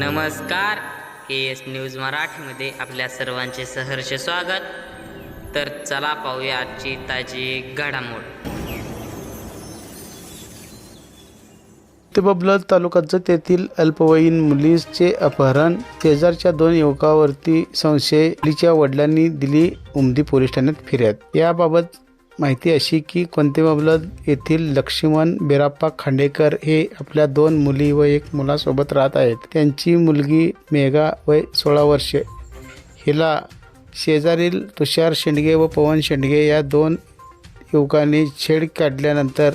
नमस्कार. के S news मराठीमध्ये आपल्या सर्वांचे सहर्ष स्वागत. तर चला पाहूया आजची ताजी घडामोड. बबलत तालुक्याचं तेथील अल्पवयीन मुलीचे अपहरण. शेजारच्या दोन युवकावरती संशय. मुलीच्या वडिलांनी दिली उमदी पोलीस ठाण्यात फिर्याद. याबाबत माहिती अशी की कोणते बबलत येथील लक्ष्मण बेराप्पा खांडेकर हे आपल्या दोन मुली व एक मुलासोबत राहत आहेत. त्यांची मुलगी मेघा वय सोळा वर्षे. हिला शेजारील तुषार शेंडगे व पवन शेंडगे या दोन युवकांनी छेड काढल्यानंतर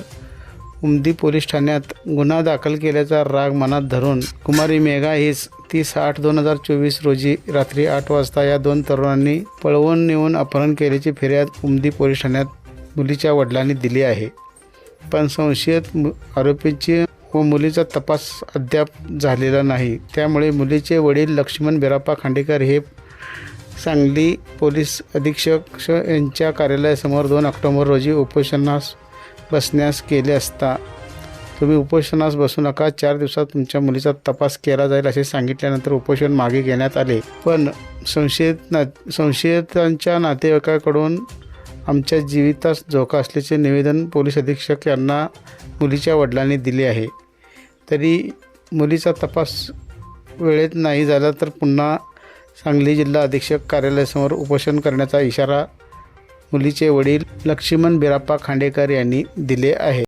उमदी पोलीस ठाण्यात गुन्हा दाखल केल्याचा राग मनात धरून कुमारी मेघा हीच तीस आठ दोन हजार चोवीस रोजी रात्री आठ वाजता या दोन तरुणांनी पळवून नेऊन अपहरण केल्याची फिर्याद उमदी पोलीस ठाण्यात मुलीच्या वडिलांनी दिली आहे. पण संशयित मु- आरोपीची व मुलीचा तपास अद्याप झालेला नाही. त्यामुळे मुलीचे वडील लक्ष्मण बिराप्पा खांडेकर हे सांगली पोलीस अधीक्षक यांच्या कार्यालयासमोर दोन ऑक्टोबर रोजी उपोषणास बसण्यास केले असता. तुम्ही उपोषणास बसू नका. चार दिवसात तुमच्या मुलीचा तपास केला जाईल असे सांगितल्यानंतर उपोषण मागे घेण्यात आले. पण संशयित ना संशयितांच्या नातेवाईकाकडून आमच्या जीवितास धोका असल्याचे निवेदन पोलीस अधीक्षक यांना मुलीच्या वडिलांनी दिले आहे. तरी मुलीचा तपास वेळेत नाही झाला तर पुन्हा सांगली जिल्हा अधीक्षक कार्यालयासमोर उपोषण करण्याचा इशारा मुलीचे वडील लक्ष्मण बिराप्पा खांडेकर यांनी दिले आहे.